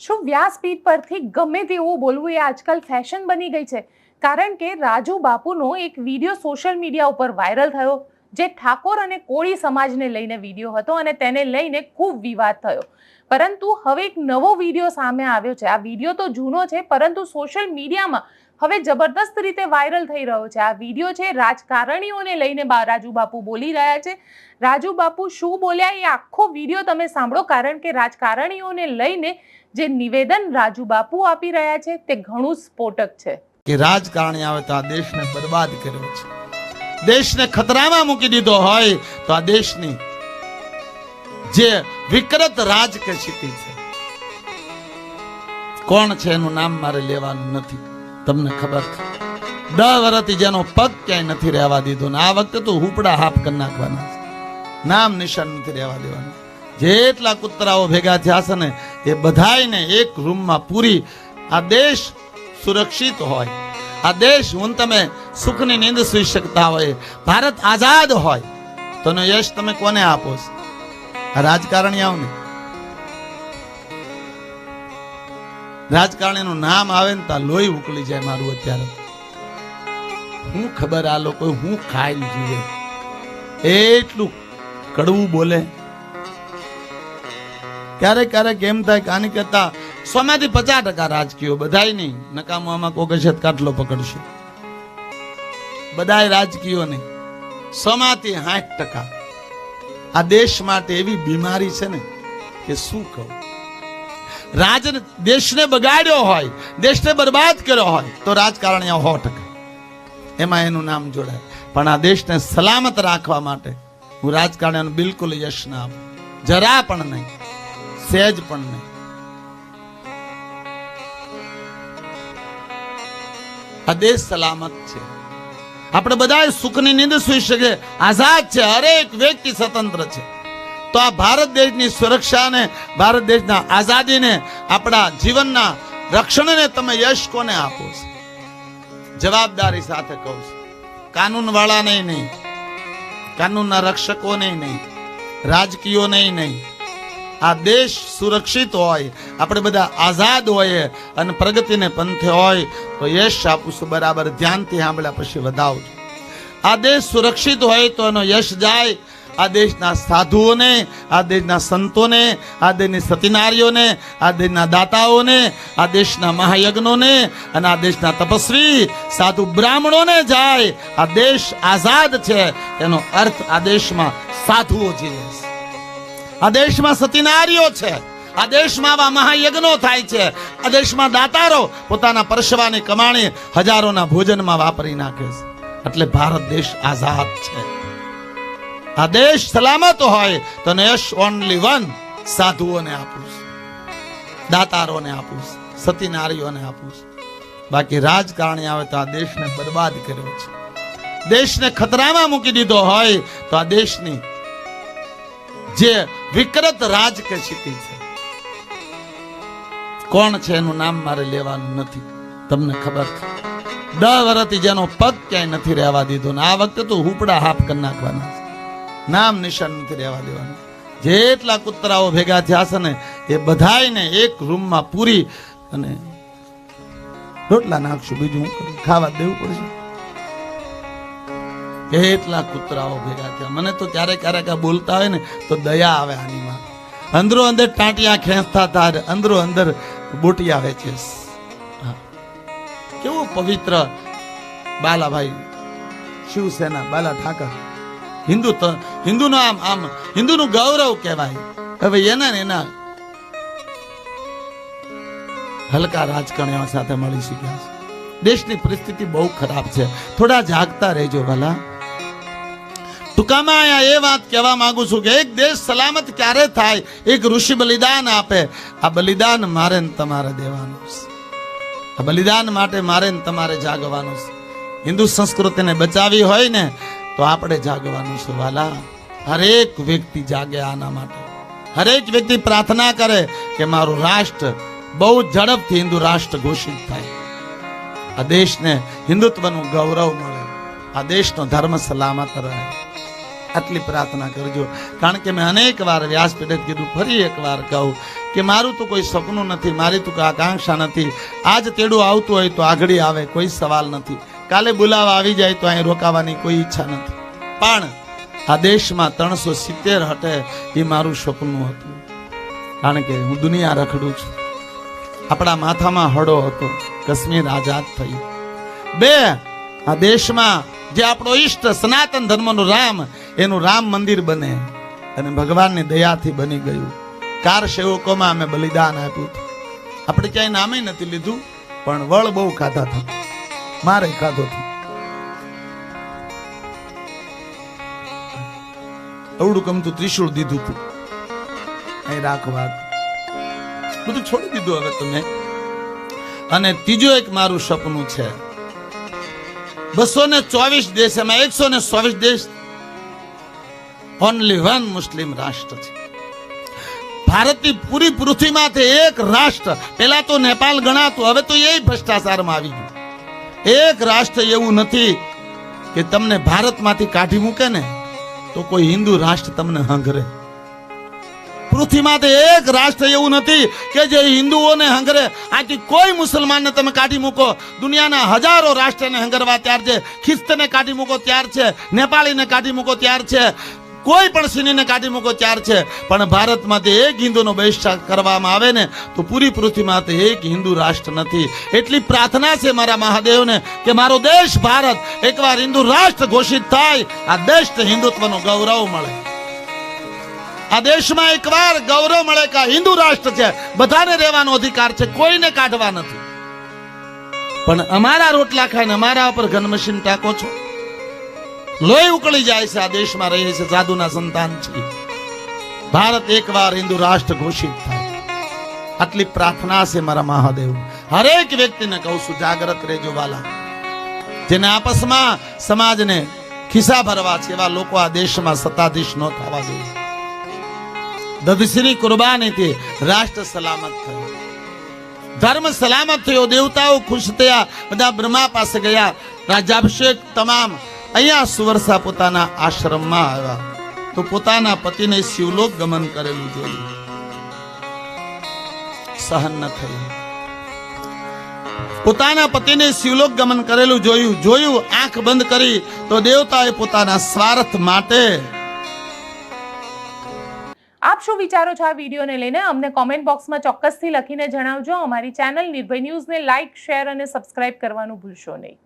શું વ્યાસપીઠ પરથી ગમે તેવું બોલવું એ આજકાલ ફેશન બની ગઈ છે? કારણ કે રાજુ બાપુનો એક વીડિયો સોશિયલ મીડિયા ઉપર વાયરલ થયો. જે ઠાકોર અને કોળી સમાજને લઈને વીડિયો હતો અને તેને લઈને ખૂબ વિવાદ થયો. પરંતુ હવે એક નવો વીડિયો સામે આવ્યો છે. આ વીડિયો તો જૂનો છે, પરંતુ સોશિયલ મીડિયામાં હવે જબરદસ્ત રીતે વાયરલ થઈ રહ્યો છે. આ વીડિયો છે, રાજકારણીઓને લઈને રાજુ બાપુ બોલી રહ્યા છે. રાજુ બાપુ શું બોલ્યા એ આખો વીડિયો તમે સાંભળો, કારણ કે રાજકારણીઓને લઈને જે નિવેદન રાજુ બાપુ આપી રહ્યા છે, તે ઘણું સ્ફોટક છે. કે રાજકારણી આવે તો આ દેશને બરબાદ કર્યો છે. દેશને ખતરામાં મૂકી દીધો હોય તો આ દેશની જે વિકૃત રાજકીય સ્થિતિ છે, કોણ છે એનું નામ મારે લેવાનું નથી, તમને ખબર છે? દસ વર્ષથી જેનો પગ ક્યાંય નથી રહેવા દીધો ને આ વખતે તો હુપડા હાફ કરી નાખવાના નામ નિશાન નથી રહેવા દેવાનું. જેટલા કૂતરાઓ ભેગા થયા છે ને, એ બધાયને એક રૂમમાં પૂરી આ દેશ સુરક્ષિત હોય. આ દેશ, હું તમે સુખની નીંદ સુઈ શકતા હોય, ભારત આઝાદ હોય તો યશ તમે કોને આપો રાજકારણી આવને રાજકારણીનું નામ આવે ને ત્યાં લોહી ઉકળી જાય મારું અત્યારે. હું ખબર આ લોકો હું ખાઈ જીવે. એટલું કડવું બોલે. ક્યારેક ક્યારેક એમ થાય કે આની કરતા સોમાંથી પચાસ ટકા રાજકીયો બધાય નહીં નકામો આમાં કોક કાટલો પકડશે. બધાય રાજકીયોને સમાતી સાઠ ટકા. આ દેશ માટે એવી બીમારી છે ને કે શું કહું? રાજ દેશને બગાડ્યો હોય, દેશને બરબાદ કર્યો હોય, તો રાજકારણીઓ સો ટકા. એમાં એનું નામ જોડાય. પણ આ દેશને સલામત રાખવા માટે હું રાજકારણીઓને બિલકુલ યશ ના આપું. જરા પણ નહીં, સહેજ પણ નહીં. આ દેશ સલામત છે. આપણે બધા સુખની નીંદ સુઈ શકે આઝાદ છે, હરેક વ્યક્તિ સ્વતંત્ર છે. તો આ ભારત દેશની સુરક્ષાને ભારત દેશના આઝાદીને આપણા જીવનના રક્ષણને તમે યશ કોને આપો છો? જવાબદારી સાથે કહું છું. કાનૂન વાળાને નહીં, કાનૂનના રક્ષકોને નહીં, રાજકીયોને નહીં આ દેશ સુરક્ષિત હોય, આપણે બધા આઝાદ હોઈએ અને પ્રગતિને પંથે હોય, તો યશ આપું છું. બરાબર, ધ્યાનથી સાંભળ્યા પછી વધાવજો આ દેશ સુરક્ષિત હોય તો એનો યશ જાય. આ દેશના સાધુઓને, આ દેશના સંતોને, આ દેશની સતીનારીઓને, આ દેશના દાતાઓને, આ દેશના મહાયજ્ઞોને અને આ દેશના તપસ્વી, સાધુ બ્રાહ્મણોને જાય. આ દેશ આઝાદ છે. એનો અર્થ આ દેશમાં સાધુઓ જીવે. આ દેશમાં સતીનારીઓ છે. આ દેશમાં આવા મહાયજ્ઞો થાય છે. આ દેશમાં દાતારો પોતાના પરસવાની કમાણી હજારોના ભોજનમાં વાપરી નાખે છે. એટલે ભારત દેશ આઝાદ છે. આ દેશ સલામત હોય તો યશ ઓનલી વન સાધુઓને આપું છું. દાતારોને આપું છું. સતીનારીઓને આપું છું. બાકી રાજકારણી આવે તો આ દેશને બરબાદ કર્યો છે. દેશને ખતરામાં મૂકી દીધો હોય તો આ દેશની જે વિકૃત સ્થિતિ છે. કોણ છે એનું નામ મારે લેવાનું નથી. તમને ખબર છે. દસ વર્ષથી જેનો પગ ક્યાંય નથી રહેવા દીધો ને આ વખતે તો હુપડા હાફ કરી નાખવાના નામ નિશાન નથી રહેવા દેવાનું. જેટલા કૂતરાઓ ભેગા થયા છે ને, એ બધાયને એક રૂમમાં પૂરી અને રોટલા નાખશું બીજું ખાવા દેવું પડશે. કેટલા કૂતરાઓ ભેગા થયા. મને તો ક્યારેક ક્યારેક આ બોલતા હોય ને, તો દયા આવે આનીમાં અંદરો અંદર ટાંટિયા ખેંચતા તાર અંદરો અંદર બોટિયા વેચે કેવો પવિત્ર બાલાભાઈ. શિવસેના બાલા ઠાકર. હિન્દુ હિન્દુનો આમ આમ, હિન્દુનું ગૌરવ કહેવાય. હવે એના ને એના હલકા રાજકારણીઓ સાથે મળી શક્યા છે. દેશની પરિસ્થિતિ બહુ ખરાબ છે. થોડા જાગતા રહેજો ભલા. ટૂંકામાં અહીંયા એ વાત કહેવા માંગુ છું કે એક દેશ સલામત ક્યારે થાય, એક ઋષિ બલિદાન આપે, આ બલિદાન મારે ને તમારે દેવાનું છે. આ બલિદાન માટે મારે ને તમારે જાગવાનું છે. હિન્દુ સંસ્કૃતિને બચાવી હોય ને, તો આપણે જાગવાનું છે, વાલા. હરેક વ્યક્તિ જાગે આના માટે. હરેક વ્યક્તિ પ્રાર્થના કરે કે મારું રાષ્ટ્ર બહુ ઝડપથી હિન્દુ રાષ્ટ્ર ઘોષિત થાય. આ દેશને હિન્દુત્વનું ગૌરવ મળે. આ દેશનો ધર્મ સલામત રહે. આટલી પ્રાર્થના કરજો. કારણ કે મેં અનેક વાર વ્યાસપીઠે કીધું, ફરી એક વાર કહું કે મારું તો કોઈ સપનું નથી, મારી તો આકાંક્ષા નથી. આજ તેડું આવતું હોય તો આગળી આવે, કોઈ સવાલ નથી. કાલે બોલાવા આવી જાય તો અહીં રોકાવાની કોઈ ઈચ્છા નથી. પણ આ દેશમાં ત્રણસો સિત્તેર હટે એ મારું સપનું હતું. કારણ કે હું દુનિયા રખડું છું. આપણા માથામાં હડો હતો. કાશ્મીર આઝાદ થયું. બે, આ દેશમાં જે આપણો ઈષ્ટ સનાતન ધર્મનો રામ એનું રામ મંદિર બને અને ભગવાનની દયાથી બની ગયું. કાર સેવકોમાં અમે બલિદાન આપ્યું આપણે ક્યાંય નામે નથી લીધું, પણ વળ બહુ ખાધા હતા. મારે ખાધો હતો. અવડું ગમતું ત્રિશુળ દીધું હતું. અહીં રાખવા બધું છોડી દીધું હવે તમે. અને ત્રીજું એક મારું સપનું છે. બસો ને ચોવીસ દેશ, એમાં એકસો ને ચોવીસ દેશ ઓનલી વન મુસ્લિમ રાષ્ટ્ર છે. ભારતની પૂરી પૃથ્વીમાંથી એક રાષ્ટ્ર. પેલા તો નેપાલ ગણાતું, હવે તો એ ભ્રષ્ટાચારમાં આવી ગયું. એક રાષ્ટ્ર એવું નથી કે તમને ભારતમાંથી કાઢી મૂકે ને તો કોઈ હિન્દુ રાષ્ટ્ર તમને હંગરે. પૃથ્વીમાંથી એક રાષ્ટ્ર એવું નથી કે જે હિન્દુઓને હંગરે. આથી કોઈ મુસલમાનને તમે કાઢી મૂકો. દુનિયાના હજારો રાષ્ટ્રને હંગરવા ત્યાર છે. ખ્રિસ્તને કાઢી મૂકો ત્યાર છે. નેપાળીને કાઢી મૂકો ત્યાર છે. કોઈ પણ સિંહને કાઢી મૂકો, ચાર છે. પણ ભારતમાંથી એક હિન્દુનો બહિષ્કાર કરવામાં આવે ને, તો પૂરી પૃથ્વીમાંથી એક હિન્દુ રાષ્ટ્ર નથી. એટલી પ્રાર્થના છે મારા મહાદેવને કે મારો દેશ ભારત એકવાર હિન્દુ રાષ્ટ્ર ઘોષિત થાય, આ દેશ હિન્દુત્વનો ગૌરવ મળે. આ દેશમાં એકવાર ગૌરવ મળે કે હિન્દુ રાષ્ટ્ર છે. બધાને રહેવાનો અધિકાર છે, કોઈને કાઢવા નથી. પણ અમારા રોટલા ખાઈને અમારા ઉપર ઘનમશીન ટાકો છો? લોહી ઉકળી જાય છે, આ દેશમાં રહે છે સાધુના સંતાન છે. ભારત એકવાર હિન્દુ રાષ્ટ્ર ઘોષિત થાય. આટલી પ્રાર્થના છે મારા મહાદેવ. હરેક વ્યક્તિને કહું છું, જાગ્રત રહેજો વાલા જેને આપસમાં સમાજને ખિસ્સા ભરવા છે, એવા લોકો આ દેશમાં સત્તાધીશ ન થવા જોઈએ. દધશ્રી કુરબાનીથી રાષ્ટ્ર સલામત થયું. ધર્મ સલામત થયો, દેવતાઓ ખુશ થયા, બધા બ્રહ્મા પાસે ગયા. રાજાભિષેક તમામ અહીંયા સુવર્ષા પોતાના આશ્રમમાં આવ્યા. તો પોતાના પતિને શિવલોક ગમન કરેલું જોયું. સહન ન થયું. પોતાના પતિને શિવલોક ગમન કરેલું જોયું. જોયું, આંખ બંધ કરી તો દેવતાએ પોતાના સ્વાર્થ માટે આપ શું વિચારો છો આ વિડીયોને લઈને? અમને કોમેન્ટ બોક્સમાં ચોક્કસથી લખીને જણાવજો. અમારી ચેનલ નિર્ભય ન્યૂઝને લાઇક શેર અને સબસ્ક્રાઇબ કરવાનું ભૂલશો નહીં.